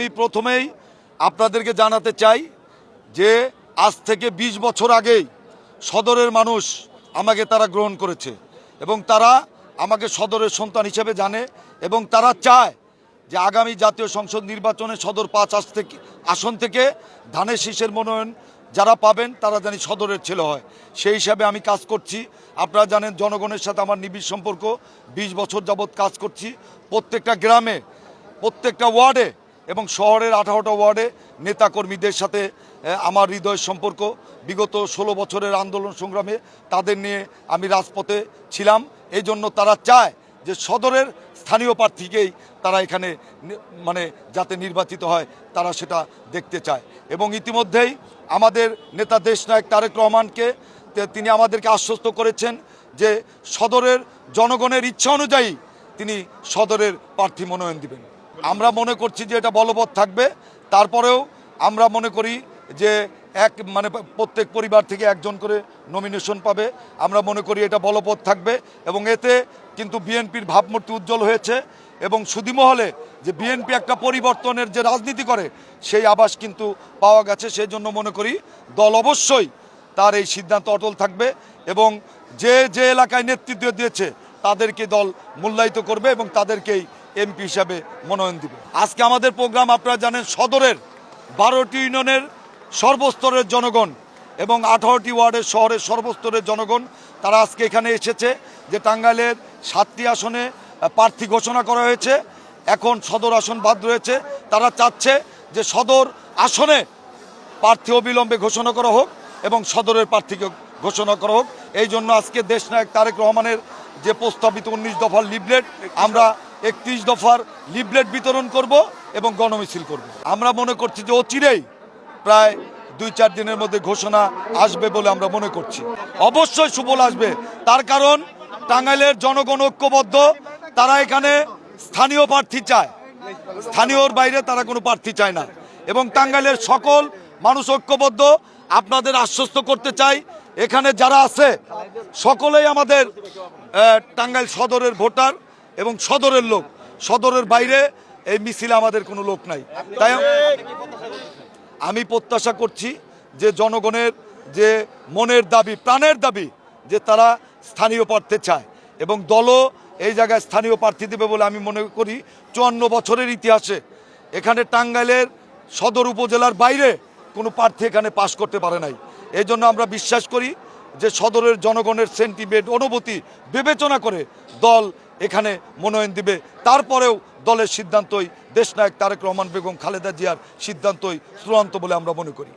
আমি প্রথমেই আপনাদেরকে জানাতে চাই যে আজ থেকে ২০ বছর আগেই সদরের মানুষ আমাকে তারা গ্রহণ করেছে এবং তারা আমাকে সদরের সন্তান হিসেবে জানে এবং তারা চায় যে আগামী জাতীয় সংসদ নির্বাচনে সদর পাঁচ আস থেকে, আসন থেকে ধানের শীষের মনোনয়ন যারা পাবেন, তারা জানি সদরের ছেলে হয়। সেই হিসাবে আমি কাজ করছি। আপনারা জানেন জনগণের সাথে আমার নিবিড় সম্পর্ক। ২০ বছর যাবৎ কাজ করছি। প্রত্যেকটা গ্রামে, প্রত্যেকটা ওয়ার্ডে এবং শহরের আঠারোটা ওয়ার্ডে নেতাকর্মীদের সাথে আমার হৃদয়ের সম্পর্ক। বিগত ষোলো বছরের আন্দোলন সংগ্রামে তাদের নিয়ে আমি রাজপথে ছিলাম। এই জন্য তারা চায় যে সদরের স্থানীয় প্রার্থীকেই তারা এখানে মানে যাতে নির্বাচিত হয়, তারা সেটা দেখতে চায়। এবং ইতিমধ্যেই আমাদের নেতা দেশনায়ক তারেক রহমানকে তিনি আমাদেরকে আশ্বস্ত করেছেন যে সদরের জনগণের ইচ্ছা অনুযায়ী তিনি সদরের প্রার্থী মনোনয়ন দিবেন। আমরা মনে করছি যে এটা বলবৎ থাকবে। তারপরেও আমরা মনে করি যে এক মানে প্রত্যেক পরিবার থেকে একজন করে নমিনেশন পাবে। আমরা মনে করি এটা বলবৎ থাকবে এবং এতে কিন্তু বিএনপির ভাবমূর্তি উজ্জ্বল হয়েছে এবং সুদিমহলে যে বিএনপি একটা পরিবর্তনের যে রাজনীতি করে, সেই আবাস কিন্তু পাওয়া গেছে। সেই জন্য মনে করি দল অবশ্যই তার এই সিদ্ধান্ত অটল থাকবে এবং যে যে এলাকায় নেতৃত্ব দিয়েছে, তাদেরকে দল মূল্যায়িত করবে এবং তাদেরকেই এমপি হিসাবে মনোনয়ন দিবে। আজকে আমাদের প্রোগ্রাম, আপনারা জানেন, সদরের বারোটি ইউনিয়নের সর্বস্তরের জনগণ এবং আঠারোটি ওয়ার্ডের শহরের সর্বস্তরের জনগণ, তারা আজকে এখানে এসেছে যে টাঙ্গাইলের সাতটি আসনে প্রার্থী ঘোষণা করা হয়েছে। এখন সদর আসন বাদ রয়েছে। তারা চাচ্ছে যে সদর আসনে প্রার্থী অবিলম্বে ঘোষণা করা হোক এবং সদরের প্রার্থীকে ঘোষণা করা হোক। এই জন্য আজকে দেশনায়ক তারেক রহমানের যে প্রস্তাবিত উনিশ দফার লিফলেট, আমরা একত্রিশ দফার লিফলেট বিতরণ করব এবং গণমিছিল করব। আমরা মনে করছি যে অচিরেই প্রায় দুই চার দিনের মধ্যে ঘোষণা আসবে বলে আমরা মনে করছি। অবশ্যই সুফল আসবে। তার কারণ টাঙ্গাইলের জনগণ ঐক্যবদ্ধ, তারা এখানে স্থানীয় প্রার্থী চায়। স্থানীয়র বাইরে তারা কোনো প্রার্থী চায় না। এবং টাঙ্গাইলের সকল মানুষ ঐক্যবদ্ধ, আপনাদের আশ্বস্ত করতে চাই, এখানে যারা আছে, সকলেই আমাদের টাঙ্গাইল সদরের ভোটার। এবং সদরের লোক। সদরের বাইরে এই মিছিলে আমাদের কোনো লোক নাই। তাই আমি প্রত্যাশা করছি যে জনগণের যে মনের দাবি, প্রাণের দাবি, যে তারা স্থানীয় প্রার্থী চায় এবং দলও এই জায়গায় স্থানীয় প্রার্থী দেবে বলে আমি মনে করি। চুয়ান্ন বছরের ইতিহাসে এখানে টাঙ্গাইলের সদর উপজেলার বাইরে কোনো প্রার্থী এখানে পাশ করতে পারে নাই। এই জন্য আমরা বিশ্বাস করি যে সদরের জনগণের সেন্টিমেন্ট, অনুভূতি, বিবেচনা করে দল এখানে মনোনয়ন দিবে। তারপরেও দলের সিদ্ধান্তই দেশনায়ক তারেক রহমান বেগম খালেদা জিয়ার সিদ্ধান্তই চূড়ান্ত বলে আমরা মনে করি।